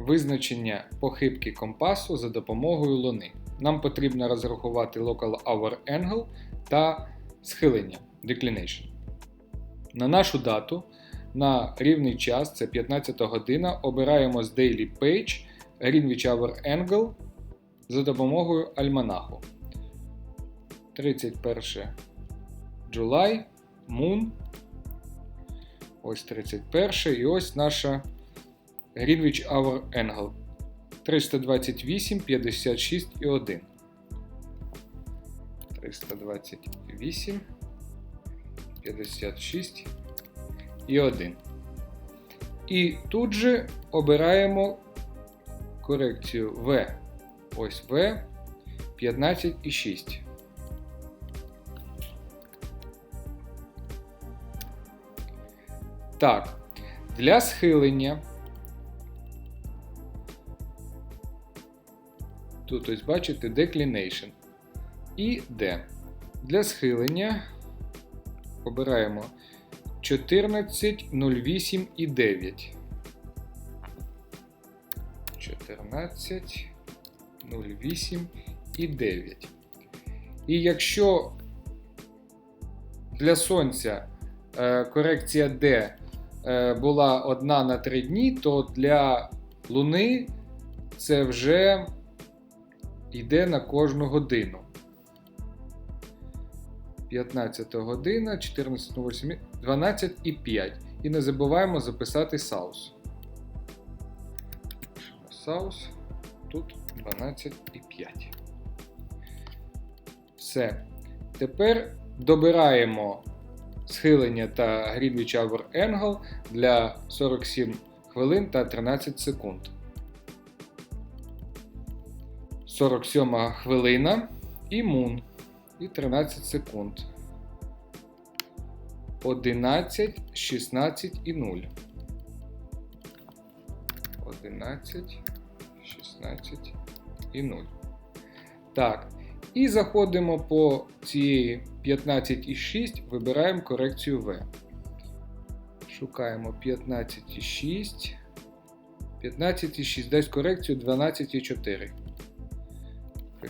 визначення похибки компасу за допомогою луни. Нам потрібно розрахувати Local Hour Angle та схилення Declination. На нашу дату на рівний час, це 15 година, обираємо з Daily Page Greenwich Hour Angle за допомогою альманаху. 31 July, Moon. Ось 31 і ось наша Greenwich Hour Angle. 328, 56 і 1. 328, 56 і 1. І тут же обираємо корекцію V. Ось V 15 і 6. Так, для схилення. Тут ось бачите Declination. І D. Для схилення обираємо 14, 08 і 9. 14, 08 і 9. І якщо для сонця е, корекція D е, була 1 на 3 дні, то для Луни це вже йде на кожну годину. 15 година, 14.08, 12 і 5. І не забуваємо записати саус. Саус. Тут 12 і 5. Все. Тепер добираємо схилення та Greenwich Hour Angle для 47 хвилин та 13 секунд. 47 хвилина і Moon. І 13 секунд. 11, 16 і 0. 11, 16 і 0. Так. І заходимо по цієї 15 і 6, вибираємо корекцію V. Шукаємо 15 і 6. 15 і 6. Дасть корекцію 12 і 4.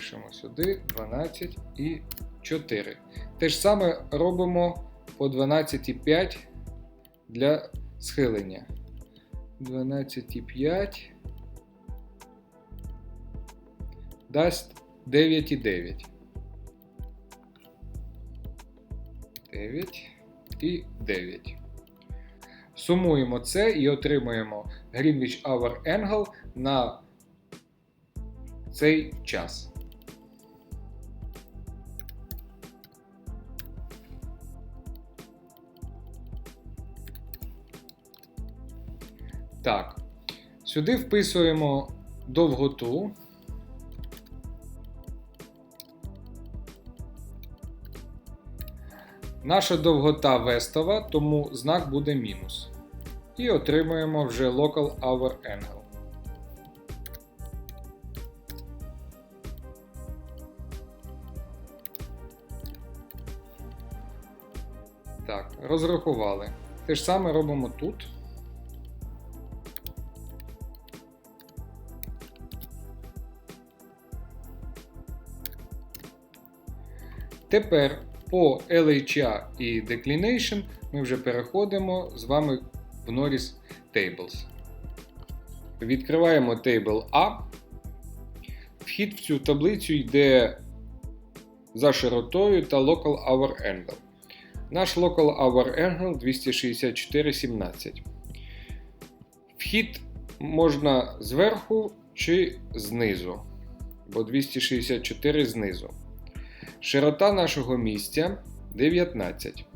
Пишемо сюди 12 і 4. Те ж саме робимо по 12,5 для схилення. 12,5 дасть 9,9. 9 і 9. Сумуємо це і отримуємо Greenwich Hour Angle на цей час. Так. Сюди вписуємо довготу. Наша довгота вестова, тому знак буде мінус. І отримуємо вже Local Hour Angle. Так, розрахували. Те ж саме робимо тут. Тепер по LHA і Declination ми вже переходимо з вами в Norris Tables. Відкриваємо Table A. Вхід в цю таблицю йде за широтою та Local Hour Angle. Наш Local Hour Angle 264,17. Вхід можна зверху чи знизу, бо 264 знизу. Широта нашого місця 19.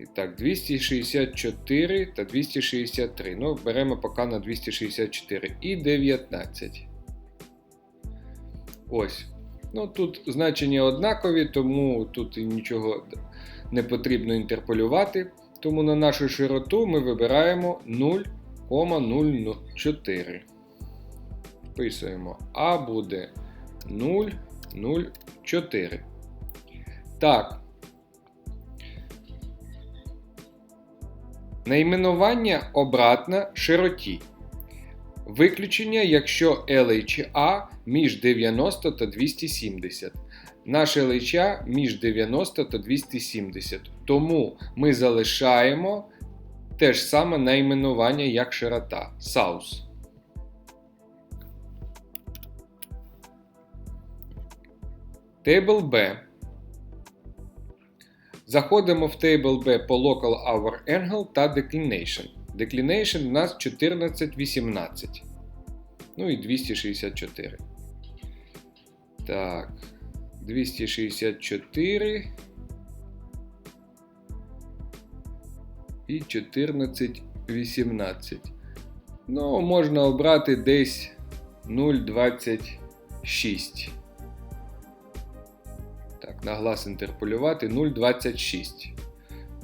І так, 264 та 263. Ну, беремо поки на 264 і 19. Ось. Ну, тут значення однакові, тому тут нічого не потрібно інтерполювати. Тому на нашу широту ми вибираємо 0,04. Вписуємо А буде 0,04. Так. Найменування обратно широті. Виключення, якщо LHA між 90 та 270. Наш LHA між 90 та 270. Тому ми залишаємо те ж саме найменування як широта South. Table B. Заходимо в Table B по Local Hour Angle та Declination. Declination у нас 1418. Ну і 264. Так. 264. І 1418. Ну, можна обрати десь 0,26. На глаз інтерполювати 0,26.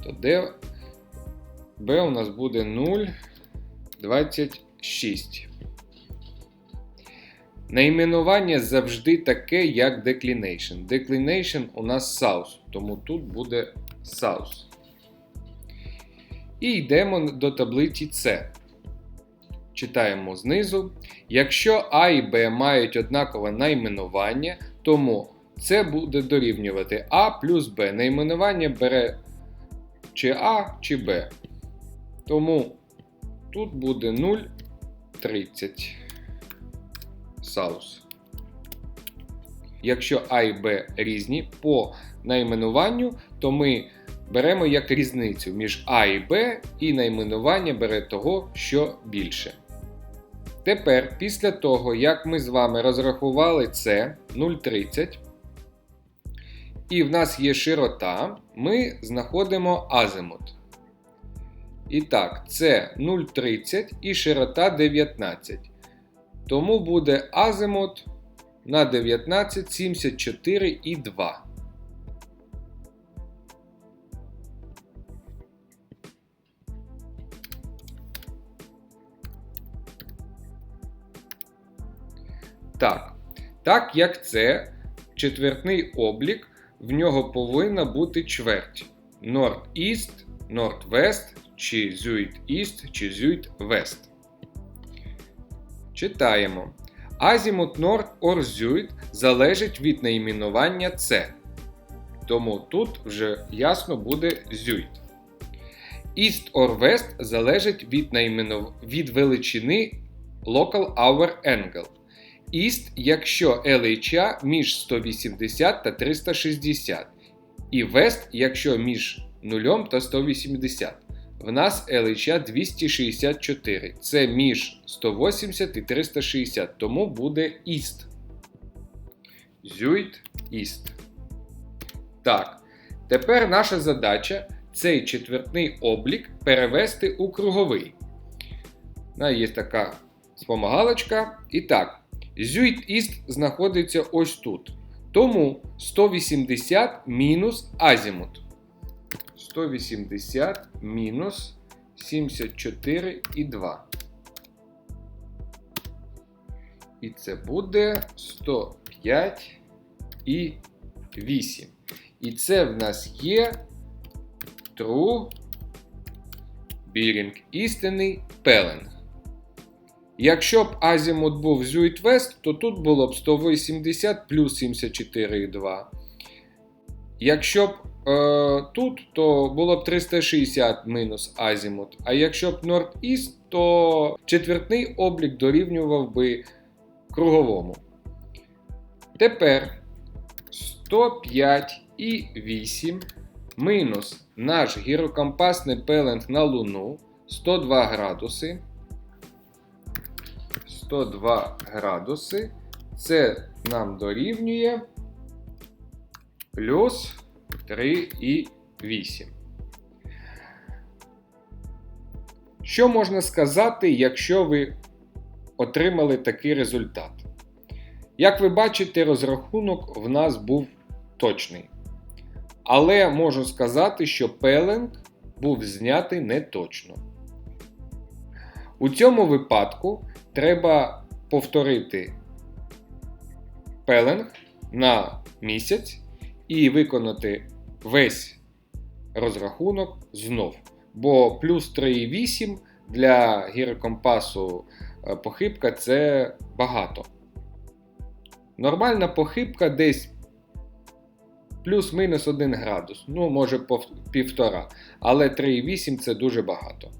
То де B у нас буде 0,26. Найменування завжди таке, як declination. Declination у нас south, тому тут буде south. І йдемо до таблиці C. Читаємо знизу. Якщо А і Б мають однакове найменування, тому це буде дорівнювати А плюс Б. Найменування бере чи А, чи Б. Тому тут буде 0,30 саус. Якщо А і Б різні по найменуванню, то ми беремо як різницю між А і Б, і найменування бере того, що більше. Тепер, після того, як ми з вами розрахували це 0,30, і в нас є широта, ми знаходимо азимут. І так, це 0,30 і широта 19. Тому буде азимут на 19 74,2. Так, так як це четвертний облік, в нього повинна бути чверть. North-East, North-West, чи Zuid-East, чи Zuid-West. Читаємо. Азімут North or Zuid залежить від найменування C. Тому тут вже ясно буде Zuid. East or West залежить від найменов... від величини Local Hour Angle. East, якщо LHA між 180 та 360. І West, якщо між 0 та 180. В нас LHA 264. Це між 180 і 360, тому буде East. Зюйт East. Так. Тепер наша задача цей четвертний облік перевести у круговий. Є така спомагалочка. І так, Зюйт East знаходиться ось тут. Тому 180 мінус азімут. 180 мінус 74,2. І це буде 105 і 8. І це в нас є True Bearing істинний пеленг. Якщо б азімут був Зюїт Вест, то тут було б 180 плюс 74,2. Якщо б е, тут, то було б 360 мінус азімут. А якщо б North-East, то четвертний облік дорівнював би круговому. Тепер 105 і 8 мінус наш гірокомпасний пеленг на Луну 102 градуси. 102 градуси. Це нам дорівнює плюс 3,8. Що можна сказати, якщо ви отримали такий результат? Як ви бачите, розрахунок в нас був точний. Але можу сказати, що пеленг був знятий неточно. У цьому випадку треба повторити пеленг на місяць і виконати весь розрахунок знов. Бо плюс 3,8 для гірокомпасу е, похибка це багато. Нормальна похибка десь плюс-мінус 1 градус, ну, може півтора, але 3,8 це дуже багато.